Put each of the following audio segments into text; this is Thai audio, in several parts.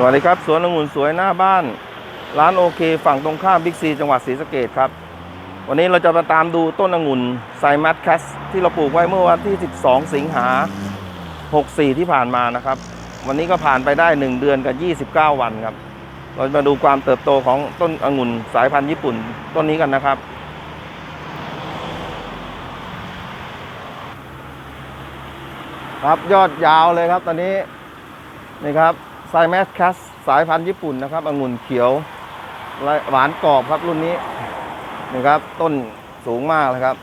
สวัสดีครับ สวนองุ่นสวยหน้าบ้าน ร้านโอเค ฝั่งตรงข้ามบิ๊กซีจังหวัดศรีสะเกดครับ วันนี้เราจะมาตามดูต้นองุ่นไซมัสแคสที่เราปลูกไว้เมื่อวันที่ 12 สิงหา 64 ที่ผ่านมานะครับ วันนี้ก็ผ่านไปได้ 1 เดือนกับ 29 วันครับ เราจะมาดูความเติบโตของต้นองุ่นสายพันธุ์ญี่ปุ่นต้นนี้กันนะครับครับยอดยาวเลยครับตอนนี้นี่ครับ ไซแมสคัสสายพันธุ์ญี่ปุ่นนะครับองุ่นเขียวหวานกรอบครับรุ่นนี้นี่ครับ ต้นสูงมากเลยครับ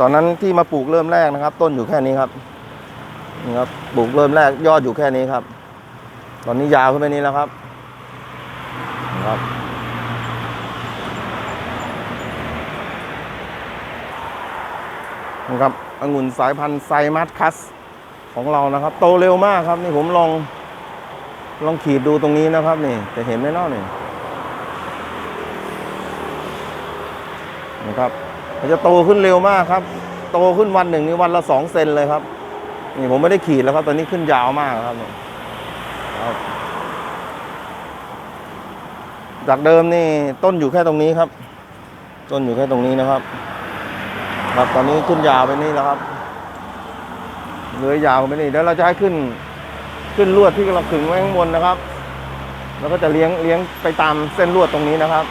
ตอนนั้นที่มาปลูกเริ่มแรกนะครับ ต้นอยู่แค่นี้ครับนี่ครับปลูกเริ่มแรกยอดอยู่แค่นี้ครับ ตอนนี้ยาวขึ้นไปนี้แล้วครับนี่ครับนะครับองุ่นสายพันธุ์ไซมัสคัส ของเรานะครับ โตเร็วมากครับ นี่ผมลองลองขีดดูตรงนี้นะครับ นี่จะเห็นไหมเนาะนี่นะครับมันจะโตขึ้นเร็วมากครับ โตขึ้นวันหนึ่งนี่วันละสองเซนเลยครับ นี่ผมไม่ได้ขีดแล้วครับ ตอนนี้ขึ้นยาวมากครับนี่ครับ จากเดิมนี่ต้นอยู่แค่ตรงนี้ครับ ต้นอยู่แค่ตรงนี้นะครับ ครับตอนนี้ขึ้นยาวไปนี่แล้วครับ เลื้อยยาวไปนี่เดี๋ยวเราจะให้ขึ้นขึ้นลวดที่เราขึงไว้ข้างบนนะครับ แล้วก็จะเลี้ยงเลี้ยงไปตามเส้นลวดตรงนี้นะครับ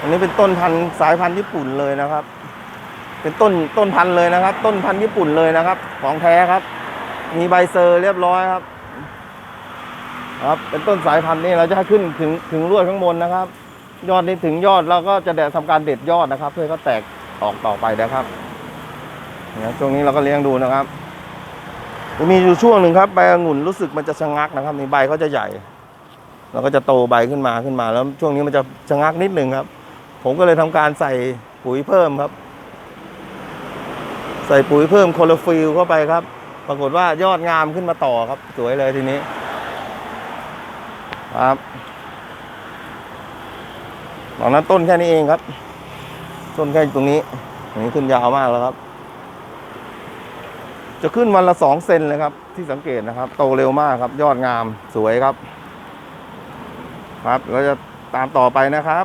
อันนี้เป็นต้นพันธุ์สายพันธุ์ญี่ปุ่นเลยนะครับ เป็นต้นต้นพันธุ์เลยนะครับ ต้นพันธุ์ญี่ปุ่นเลยนะครับ ของแท้ครับ มีใบเซอร์เรียบร้อยครับ ครับ เป็นต้นสายพันธุ์นี่เราจะให้ขึ้นถึงถึงลวดข้างบนนะครับ ยอดนี้ถึงยอดเราก็จะแดดทำการเด็ดยอดนะครับ เพื่อให้เขาแตก ออกต่อไปนะครับเนี่ยช่วงนี้เราก็เลี้ยงดูนะครับจะมีอยู่ช่วงหนึ่งครับใบองุ่นรู้สึกมันจะชะงักนะครับในใบเขาจะใหญ่ เราก็จะโตใบขึ้นมาขึ้นมา แล้วช่วงนี้มันจะชะงักนิดหนึ่งครับ ผมก็เลยทำการใส่ปุ๋ยเพิ่มครับ ใส่ปุ๋ยเพิ่มโคโลฟิลเข้าไปครับ ปรากฏว่ายอดงามขึ้นมาต่อครับ สวยเลยทีนี้ครับตอนนั้นต้นแค่นี้เองครับ ต้นแค่ตรงนี้อันนี้ขึ้นยาวมากแล้วครับ จะขึ้นวันละสองเซนเลยครับ ที่สังเกตนะครับ โตเร็วมากครับ ยอดงามสวยครับ ครับเราจะตามต่อไปนะครับ